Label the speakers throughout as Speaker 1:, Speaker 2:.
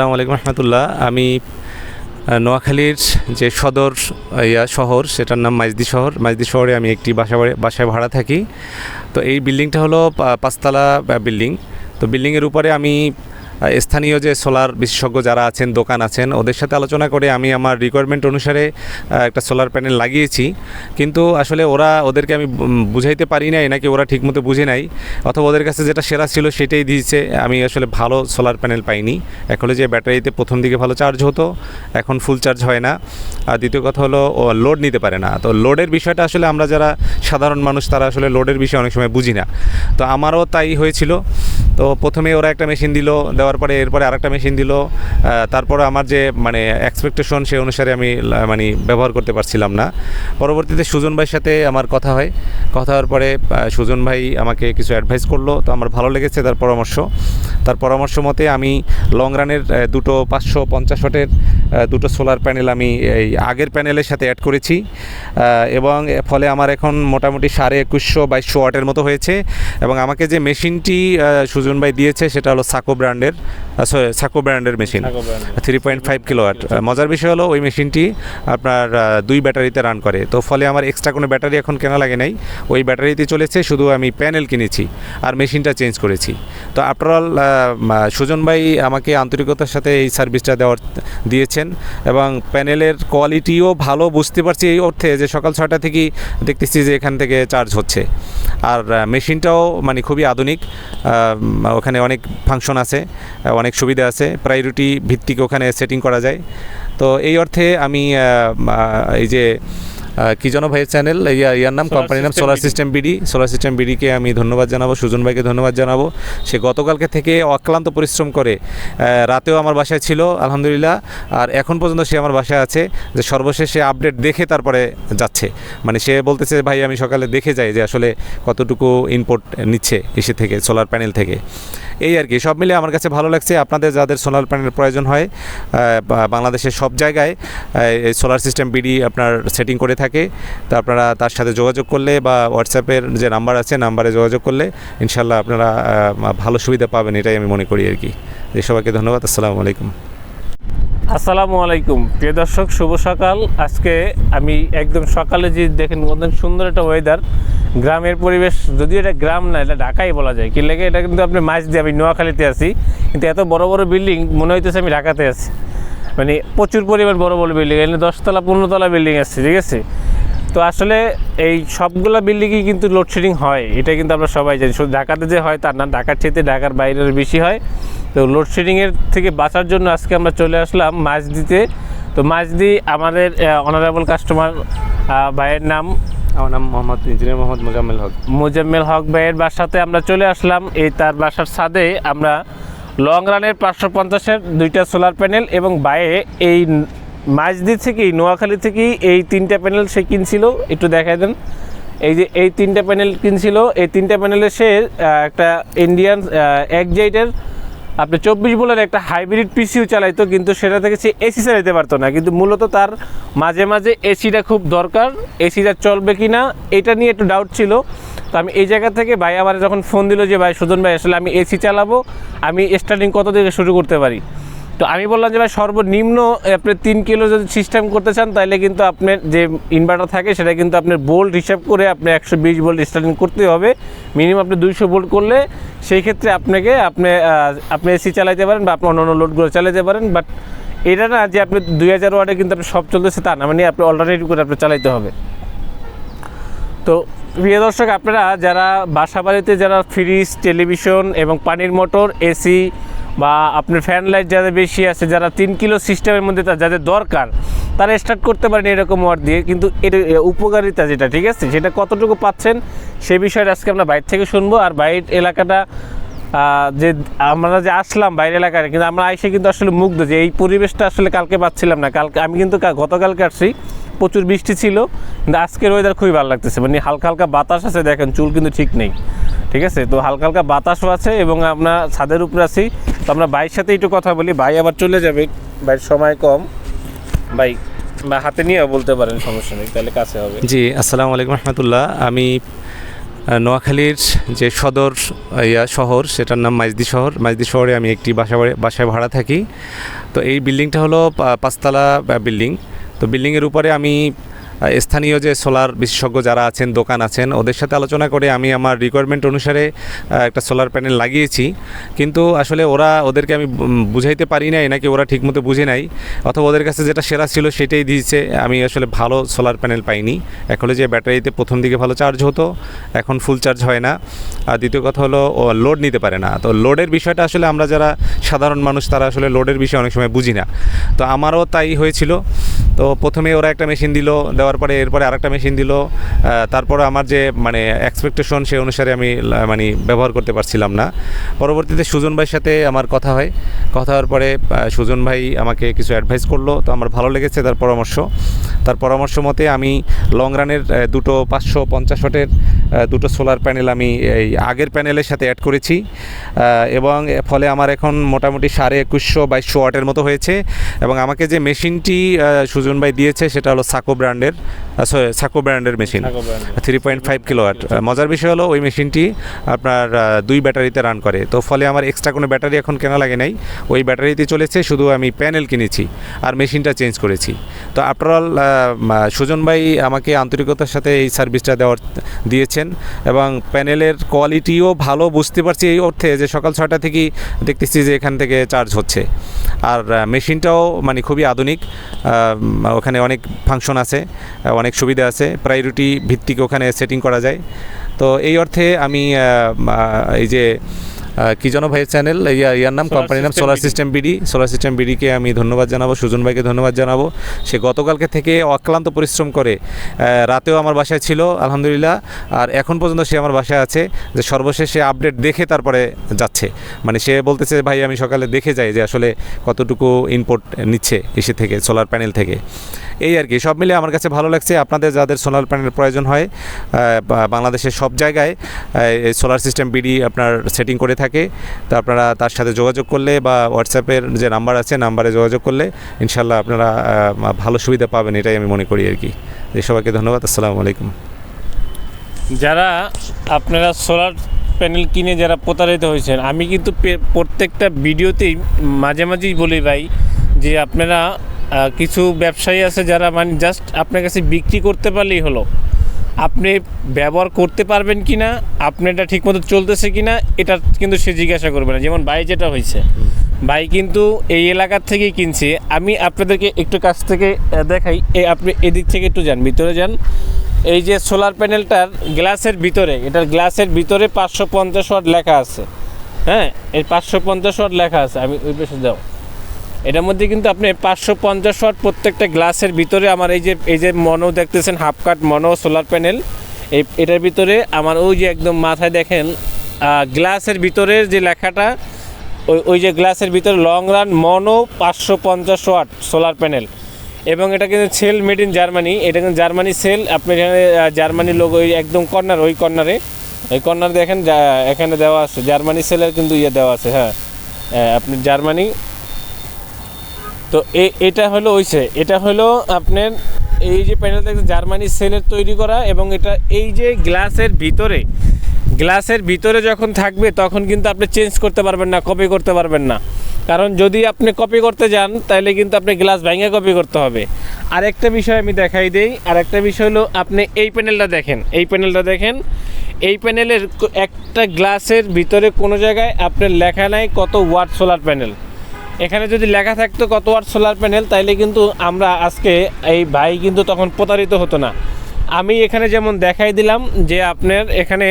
Speaker 1: আসসালামু আলাইকুম রহমতুল্লাহ। আমি নোয়াখালীর যে সদর ইয়া শহর, সেটার নাম মাইজদি শহর। মাইজদি শহরে আমি একটি বাসা বাসায় ভাড়া থাকি। তো এই বিল্ডিংটা হলো পাঁচতলা বিল্ডিং। তো বিল্ডিংয়ের উপরে আমি স্থানীয় যে সোলার বিশেষজ্ঞ যারা আছেন, দোকান আছেন, ওদের সাথে আলোচনা করে আমি আমার রিকোয়ারমেন্ট অনুসারে একটা সোলার প্যানেল লাগিয়েছি। কিন্তু আসলে ওরা ওদেরকে আমি বুঝাইতে পারি নাই, নাকি ওরা ঠিকমতো বুঝে নাই। অথবা ওদের কাছে যেটা সেরা ছিল সেটাই দিয়েছে। আমি আসলে ভালো সোলার প্যানেল পাইনি। এখন যে ব্যাটারিতে প্রথম দিকে ভালো চার্জ হতো, এখন ফুল চার্জ হয় না। আর দ্বিতীয় কথা হলো লোড নিতে পারে না। তো লোডের বিষয়টা আসলে আমরা যারা সাধারণ মানুষ, তারা আসলে লোডের বিষয়ে অনেক সময় বুঝি না। তো আমারও তাই হয়েছিল। তো প্রথমে ওরা একটা মেশিন দিল দেওয়ার পরে এরপরে আরেকটা মেশিন দিল। তারপরে আমার যে মানে এক্সপেকটেশন সেই অনুসারে আমি মানে ব্যবহার করতে পারছিলাম না। পরবর্তীতে সুজন ভাইয়ের সাথে আমার কথা হয়। কথা হওয়ার পরে সুজন ভাই আমাকে কিছু অ্যাডভাইস করল। তো আমার ভালো লেগেছে তার পরামর্শ। তার পরামর্শ মতে আমি লং রানের দুটো পাঁচশো পঞ্চাশ ওয়াটের দুটো সোলার প্যানেল আমি এই আগের প্যানেলের সাথে অ্যাড করেছি। এবং ফলে আমার এখন মোটামুটি সাড়ে একুশশো বাইশশো ওয়াটের মতো হয়েছে। এবং আমাকে যে মেশিনটি সুজন ভাই দিয়েছে সেটা হলো সাকো ব্র্যান্ডের সাকো ব্র্যান্ডের machine three point five kilo kilowatt মজার বিষয় হলো ওই মেশিনটি আপনার দুই ব্যাটারিতে রান করে। তো ফলে আমার এক্সট্রা কোনো ব্যাটারি এখন কেনা লাগে নাই। ওই ব্যাটারিতে চলেছে শুধু আমি প্যানেল কিনেছি আর মেশিনটা চেঞ্জ করেছি। তো আফটারঅল সুজন ভাই আমাকে আন্তরিকতার সাথে এই সার্ভিসটা দেওয়ার দিয়েছেন এবং প্যানেলের কোয়ালিটিও ভালো বুঝতে পারছি এই অর্থে যে সকাল ছয়টা থেকেই দেখতেছি যে এখান থেকে চার্জ হচ্ছে। আর মেশিনটাও মানে খুবই আধুনিক। ওখানে অনেক ফাংশন আছে। অনেক সুবিধা আছে। প্রায়োরিটি ভিত্তিক ওখানে সেটিং করা যায়। তো এই অর্থে আমি এই যে কি যেন ভাইয়ের চ্যানেল ইয়া ইয়ার নাম কোম্পানির নাম solar system BD solar system বিডিকে আমি ধন্যবাদ জানাব সুজন ভাইকে ধন্যবাদ জানাব। সে গতকালকে থেকে অক্লান্ত পরিশ্রম করে রাতেও আমার বাসায় ছিল আলহামদুলিল্লাহ। আর এখন পর্যন্ত সে আমার বাসায় আছে যে সর্বশেষে আপডেট দেখে তারপরে যাচ্ছে। মানে সে বলতেছে ভাই আমি সকালে দেখে যাই যে আসলে কতটুকু ইনপুট নিচ্ছে এসে থেকে সোলার প্যানেল থেকে। এই আর কি, সব মিলে আমার কাছে ভালো লাগছে। আপনাদের যাদের সোলার প্যানেল প্রয়োজন হয় বাংলাদেশের সব জায়গায় এই সোলার সিস্টেম বিডি আপনার সেটিং করে থাকে। তা আপনারা তার সাথে যোগাযোগ করলে বা হোয়াটসঅ্যাপের যে নাম্বার আছে নাম্বারে যোগাযোগ করলে ইনশাল্লাহ আপনারা ভালো সুবিধা পাবেন, এটাই আমি মনে করি আর কি। সবাইকে ধন্যবাদ, আসসালামু আলাইকুম।
Speaker 2: আসসালামু আলাইকুম। প্রিয় দর্শক, শুভ সকাল। আজকে আমি একদম সকালে যে দেখেন অনেক সুন্দর একটা ওয়েদার গ্রামের পরিবেশ যদি এটা গ্রাম না, এটা ঢাকাই বলা যায়। কি লাগে, এটা কিন্তু আপনি মাছ দিয়ে, আমি নোয়াখালীতে আছি। কিন্তু এত বড় বড় বিল্ডিং মনে হইতেছে আমি ঢাকাতে আছি। মানে প্রচুর পরিমাণ বড় বড় বিল্ডিং এখানে দশতলা, পনেরোতলা বিল্ডিং আছে, ঠিক আছে? তো আসলে এই সবগুলো বিল্ডিংই কিন্তু লোডশেডিং হয়। এটা কিন্তু আমরা সবাই জানি। শুধু ঢাকাতে যে হয় তার না ঢাকার চেয়ে ঢাকার বাইরের বেশি হয়। তো লোডশেডিংয়ের থেকে বাঁচার জন্য আজকে আমরা চলে আসলাম মাছদিতে তো মাছদি আমাদের অনারেবল কাস্টমার ভাইয়ের নাম?
Speaker 1: আমার নাম মোহাম্মদ ইঞ্জিনিয়ার মোহাম্মদ মোজাম্মেল হক।
Speaker 2: মোজাম্মেল হক ভাইয়ের বাসাতে আমরা চলে আসলাম। এই তার বাসার ছাদে আমরা লং রানের পাঁচশো পঞ্চাশের দুইটা সোলার প্যানেল এবং বাইরে এই মাঝদি থেকেই নোয়াখালী থেকেই এই তিনটা প্যানেল সে কিনছিল। একটু দেখাই দেন। এই যে এই তিনটা প্যানেল কিনছিল, এই তিনটা প্যানেলে সে একটা ইন্ডিয়ান একজাইটের আপনি চব্বিশ বলের একটা হাইব্রিড পিসিও চালাইতো, কিন্তু সেটা থেকে সে এসি চালাইতে পারতো না। কিন্তু মূলত তার মাঝে মাঝে এসিটা খুব দরকার এসিটা চলবে কি না এটা নিয়ে একটু ডাউট ছিল। তো আমি এই জায়গা থেকে ভাই আমার যখন ফোন দিল যে, ভাই সুজন ভাই, আসলে আমি এসি চালাবো, আমি স্টার্টিং কত থেকে শুরু করতে পারি? তো আমি বললাম যে ভাই সর্বনিম্ন আপনি তিন কিলো যদি সিস্টেম করতে চান তাহলে কিন্তু আপনার যে ইনভার্টার থাকে, সেটা কিন্তু আপনার বোল্ট হিসাব করে আপনি একশো বিশ বোল্ট স্টার্টিং করতে হবে। মিনিমাম আপনি দুইশো বোল্ট করলে সেই ক্ষেত্রে আপনাকে আপনি আপনি এসি চালাইতে পারেন বা আপনি অন্য লোডগুলো চালাতে পারেন। বাট এটা না যে আপনি দুই হাজার ওয়ার্ডে কিন্তু আপনি সব চলতেছে, তা না। মানে আপনি অল্টারনেটিভ করে আপনি চালাইতে হবে। তো প্রিয় দর্শক, আপনারা যারা বাসা বাড়িতে যারা ফ্রিজ টেলিভিশন এবং পানির মোটর এসি বা আপনার ফ্যান লাইট যাদের বেশি আছে যারা তিন কিলো সিস্টেমের মধ্যে যাদের দরকার তারা স্টার্ট করতে পারেন এরকম ওয়ার্ড দিয়ে। কিন্তু এর এ, উপকারিতা যেটা ঠিক আছে? সেটা কতটুকু পাচ্ছেন সে বিষয়ে আজকে আমরা বাইরে থেকে শুনব। আর বাইরের এলাকাটা যে আমরা যে আসলাম বাইরের এলাকায় কিন্তু আমরা আইসে কিন্তু আসলে মুগ্ধ যে এই পরিবেশটা আসলে কালকে পাচ্ছিলাম না। কালকে আমি কিন্তু গতকালকে আসছি প্রচুর বৃষ্টি ছিল কিন্তু আজকের ওয়েদার খুবই ভালো লাগতেছে। মানে হালকা হালকা বাতাস আছে দেখেন চুল কিন্তু ঠিক নেই ঠিক আছে? তো হালকা হালকা বাতাসও আছে এবং আমরা ছাদের উপরে আছি। তো আমরা ভাইয়ের সাথে একটু কথা বলি। ভাই আবার চলে যাবে। ভাইয়ের সময় কম। ভাই, বা হাতে নিয়েও বলতে পারেন, সমস্যা নেই, তাহলে কাছে হবে।
Speaker 1: জি, আসসালামু আলাইকুম রহমতুল্লাহ। আমি নোয়াখালীর যে সদর ইয়া শহর, সেটার নাম মাইজদি শহর। মাইজদি শহরে আমি একটি বাসা বাসায় ভাড়া থাকি। তো এই বিল্ডিংটা হলো পাঁচতলা বিল্ডিং। তো বিল্ডিংয়ের উপরে আমি স্থানীয় যে সোলার বিশেষজ্ঞ যারা আছেন, দোকান আছেন, ওদের সাথে আলোচনা করে আমি আমার রিকোয়ারমেন্ট অনুসারে একটা সোলার প্যানেল লাগিয়েছি। কিন্তু আসলে ওরা ওদেরকে আমি বুঝাইতে পারি নাই, নাকি ওরা ঠিকমতো বুঝে নাই। অথবা ওদের কাছে যেটা সেরা ছিল সেটাই দিয়েছে। আমি আসলে ভালো সোলার প্যানেল পাইনি। এখন যে ব্যাটারিতে প্রথম দিকে ভালো চার্জ হতো, এখন ফুল চার্জ হয় না। আর দ্বিতীয় কথা হলো লোড নিতে পারে না। তো লোডের বিষয়টা আসলে আমরা যারা সাধারণ মানুষ, তারা আসলে লোডের বিষয়ে অনেক সময় বুঝি না। তো আমারও তাই হয়েছিল। তো প্রথমে ওরা একটা মেশিন দিল দেওয়ার পরে এরপরে আরেকটা মেশিন দিল। তারপরে আমার যে মানে এক্সপেকটেশন সেই অনুসারে আমি মানে ব্যবহার করতে পারছিলাম না। পরবর্তীতে সুজন ভাইয়ের সাথে আমার কথা হয়। কথা হওয়ার পরে সুজন ভাই আমাকে কিছু অ্যাডভাইস করল। তো আমার ভালো লেগেছে তার পরামর্শ। তার পরামর্শ মতে আমি লং রানের দুটো পাঁচশো পঞ্চাশ আহ, দুটো সোলার প্যানেল আমি এই আগের প্যানেলের সাথে অ্যাড করেছি। এবং ফলে আমার এখন মোটামুটি সাড়ে একুশশো বাইশশো ওয়াটের মতো হয়েছে। এবং আমাকে যে মেশিনটি সুজন ভাই দিয়েছে সেটা হলো সাকো ব্র্যান্ডের সাকো ব্র্যান্ডের machine three point five kilo kilowatt মজার বিষয় হলো ওই মেশিনটি আপনার দুই ব্যাটারিতে রান করে। তো ফলে আমার এক্সট্রা কোনো ব্যাটারি এখন কেনা লাগে নাই। ওই ব্যাটারিতে চলেছে শুধু আমি প্যানেল কিনেছি আর মেশিনটা চেঞ্জ করেছি। তো আফটারঅল সুজন ভাই আমাকে আন্তরিকতার সাথে এই সার্ভিসটা দেওয়ার দিয়েছেন এবং প্যানেলের কোয়ালিটিও ভালো, বুঝতে পারছি এই অর্থে যে সকাল ছয়টা থেকেই দেখতেছি যে এখান থেকে চার্জ হচ্ছে। আর মেশিনটাও মানে খুবই আধুনিক। ওখানে অনেক ফাংশন আছে অনেক সুবিধা আছে। প্রায়োরিটি ভিত্তিক ওখানে সেটিং করা যায়। তো এই অর্থে আমি এই যে কি যেন ভাইয়ের চ্যানেল ইয়া ইয়ার নাম কোম্পানির নাম solar system BD solar system বিডিকে আমি ধন্যবাদ জানাব সুজন ভাইকে ধন্যবাদ জানাব। সে গতকালকে থেকে অক্লান্ত পরিশ্রম করে রাতেও আমার বাসায় ছিল আলহামদুলিল্লাহ। আর এখন পর্যন্ত সে আমার বাসায় আছে যে সর্বশেষে আপডেট দেখে তারপরে যাচ্ছে। মানে সে বলতেছে ভাই আমি সকালে দেখে যাই যে আসলে কতটুকু ইনপুট নিচ্ছে এসে থেকে সোলার প্যানেল থেকে। এই আর কি সব মিলে আমার কাছে ভালো লাগছে। আপনাদের যাদের সোলার প্যানেল প্রয়োজন হয় বাংলাদেশের সব জায়গায় সোলার সিস্টেম বিডি আপনার সেটিং করে থাকে তো আপনারা তার সাথে যোগাযোগ করলে বা হোয়াটসঅ্যাপের যে নাম্বার আছে, নাম্বারে যোগাযোগ করলে ইনশাল্লাহ আপনারা ভালো সুবিধা পাবেন, এটাই আমি মনে করি আর কি। সবাইকে ধন্যবাদ, আসসালামু আলাইকুম।
Speaker 2: যারা আপনারা সোলার প্যানেল কিনে যারা প্রতারিত হয়েছেন, আমি কিন্তু প্রত্যেকটা ভিডিওতেই মাঝে মাঝেই বলি ভাই যে আপনারা কিছু ব্যবসায়ী আছে যারা মানে জাস্ট আপনার কাছে বিক্রি করতে পারলেই হলো। আপনি ব্যবহার করতে পারবেন কি না আপনি এটা ঠিকমতো চলতেছে কি না এটা কিন্তু সে জিজ্ঞাসা করবে না। যেমন ভাই যেটা হয়েছে, ভাই কিন্তু এই এলাকার থেকেই কিনছে। আমি আপনাদেরকে একটু কাছ থেকে দেখাই। আপনি এদিক থেকে একটু যান, ভিতরে যান। এই যে সোলার প্যানেলটার গ্লাসের ভিতরে, এটার গ্লাসের ভিতরে পাঁচশো পঞ্চাশ ওয়াট লেখা আছে। হ্যাঁ এই পাঁচশো পঞ্চাশ ওয়াট লেখা আছে। আমি ওই পাশে যাও। এটার মধ্যে কিন্তু আপনি পাঁচশো পঞ্চাশ ওয়াট প্রত্যেকটা গ্লাসের ভিতরে আমার এই যে এই যে মনো দেখতেছেন, half cut mono solar panel. এই, এটার ভিতরে আমার ওই যে একদম মাথায় দেখেন গ্লাসের ভিতরের যে লেখাটা, ওই ওই যে গ্লাসের ভিতরে লং রান মনো পাঁচশো পঞ্চাশ ওয়াট সোলার প্যানেল। এবং এটা কিন্তু সেল মেড ইন জার্মানি। এটা কিন্তু জার্মানি সেল। আপনি এখানে জার্মানি লোক ওই একদম কর্নার, ওই কর্নারে। ওই কর্নার দেখেন এখানে দেওয়া আছে। জার্মানি সেলের কিন্তু ইয়ে দেওয়া আছে হ্যাঁ। আপনি জার্মানি তো এটা হলো ওইসে এটা হলো আপনার এই যে প্যানেল দেখছেন, জার্মানি সেলের তৈরি করা এবং এটা এই যে গ্লাসের ভিতরে গ্লাসের ভিতরে যখন থাকবে তখন কিন্তু আপনি চেঞ্জ করতে পারবেন না কপি করতে পারবেন না। কারণ যদি আপনি কপি করতে যান, তাহলে কিন্তু আপনি গ্লাস ভেঙে কপি করতে হবে। আরেকটা বিষয় আমি দেখাই দেই, আরেকটা বিষয় হলো আপনি এই প্যানেলটা দেখেন, এই প্যানেলটা দেখেন। এই প্যানেলের একটা গ্লাসের ভিতরে কোনো জায়গায় আপনার লেখা নাই কত ওয়াট সোলার প্যানেল এখানে যদি লেখা থাকতো কত ওয়াট সোলার প্যানেল, তাইলে কিন্তু আমরা আজকে এই ভাই কিন্তু তখন প্রতারিত হতো না। আমি এখানে যেমন দেখাই দিলাম যে আপনার এখানে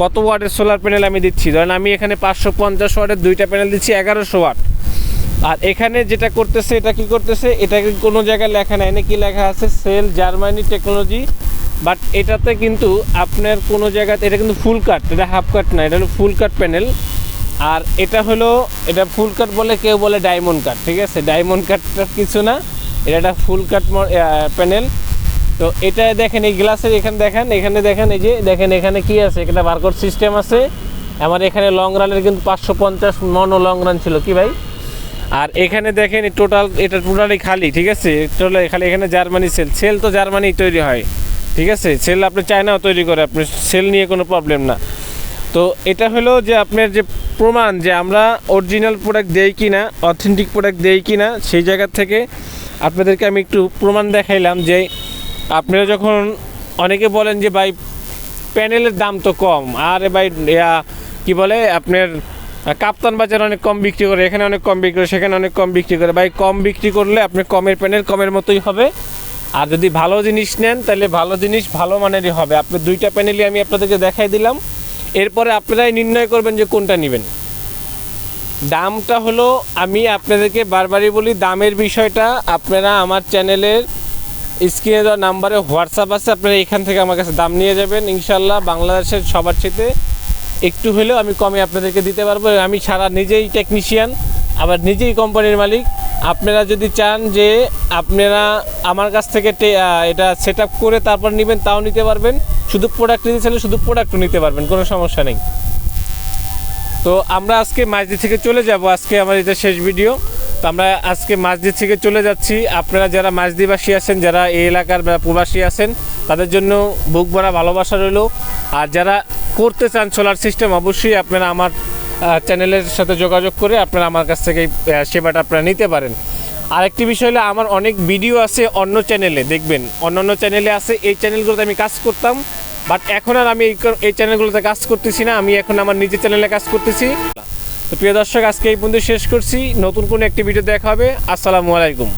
Speaker 2: কত ওয়াটের সোলার প্যানেল আমি দিচ্ছি। ধরেন আমি এখানে পাঁচশো পঞ্চাশ ওয়াটের দুইটা প্যানেল দিচ্ছি, এগারোশো ওয়াট। আর এখানে যেটা করতেছে, এটা কি করতেছে? এটা কোনো জায়গায় লেখা নাই? কি লেখা আছে? Sell Germany technology. বাট এটাতে কিন্তু আপনার কোনো জায়গাতে, এটা কিন্তু ফুল কাট, এটা হাফ কাট না, এটা হলো ফুল কাট প্যানেল। আর এটা হলো, এটা ফুল কাট বলে কেউ বলে ডায়মন্ড কাট ঠিক আছে? ডায়মন্ড কাটটা কিছু না, এটা একটা ফুল কাট প্যানেল তো এটা দেখেন, এই গ্লাসের এখানে দেখেন এখানে দেখেন, এই যে, দেখেন এখানে কি আছে? এখানে বারকোড সিস্টেম আছে। আমার এখানে লং রানের কিন্তু পাঁচশো পঞ্চাশ মনো লং রান ছিল, কি ভাই? আর এখানে দেখেন টোটাল এটা টোটালি খালি, ঠিক আছে? টোটালি খালি, এখানে জার্মানি সেল সেল তো জার্মানি তৈরি হয়, ঠিক আছে? সেল আপনি চায়নাও তৈরি করে, আপনি সেল নিয়ে কোনো প্রবলেম না। তো এটা হলো যে আপনার যে প্রমাণ যে আমরা অরিজিনাল প্রোডাক্ট দেই কি না অথেন্টিক প্রোডাক্ট দেই কি না সেই জায়গার থেকে আপনাদেরকে আমি একটু প্রমাণ দেখাইলাম যে আপনারা যখন অনেকে বলেন যে ভাই প্যানেলের দাম তো কম, আর ভাই কি বলে, আপনার কাপ্তান বাজার অনেক কম বিক্রি করে, এখানে অনেক কম বিক্রি করে, সেখানে অনেক কম বিক্রি করে। ভাই, কম বিক্রি করলে আপনি কমের প্যানেল কমের মতোই হবে। আর যদি ভালো জিনিস নেন, তাহলে ভালো জিনিস ভালো মানেরই হবে। আপনি দুইটা প্যানেলই আমি আপনাদেরকে দেখাই দিলাম। এরপরে আপনারাই নির্ণয় করবেন যে কোনটা নেবেন। দামটা হলো, আমি আপনাদেরকে বারবারই বলি, দামের বিষয়টা আপনারা আমার চ্যানেলের স্ক্রিনে দেওয়া নাম্বারে হোয়াটসঅ্যাপ আছে, আপনারা এখান থেকে আমার কাছে দাম নিয়ে যাবেন। ইনশাল্লাহ বাংলাদেশের সবার চেয়ে একটু হলেও আমি কমে আপনাদেরকে দিতে পারব। আমি সারা নিজেই টেকনিশিয়ান আবার নিজেই কোম্পানির মালিক। আপনারা যদি চান যে আপনারা আমার কাছ থেকে এটা সেট করে তারপর নেবেন, তাও নিতে পারবেন। শুধু প্রোডাক্ট নিতে চাইলে শুধু প্রোডাক্টও নিতে পারবেন, কোনো সমস্যা নেই। তো আমরা আজকে মাঝদি থেকে চলে যাব, আজকে আমার এটা শেষ ভিডিও তো আমরা আজকে মাঝদি থেকে চলে যাচ্ছি। আপনারা যারা মাঝদিবাসী আছেন, যারা এই এলাকার প্রবাসী আছেন, তাদের জন্য বুক ভরা ভালোবাসা রইল। আর যারা করতে চান সোলার সিস্টেম অবশ্যই আপনারা আমার চ্যানেলের সাথে যোগাযোগ করে আপনারা আমার কাছ থেকে সেবাটা আপনারা নিতে পারেন। আরেকটি বিষয় হলো, আমার অনেক ভিডিও আছে অন্য চ্যানেলে দেখবেন। অন্যান্য চ্যানেলে আছে, এই চ্যানেলগুলোতে আমি কাজ করতাম বাট এখন আর আমি এই এই চ্যানেলগুলোতে কাজ করতেছি না, আমি এখন আমার নিজের চ্যানেলে কাজ করতেছি। তো প্রিয় দর্শক, আজকে এই পর্যন্ত শেষ করছি। নতুন কোনো একটি ভিডিও দেখা হবে। আসসালামু আলাইকুম।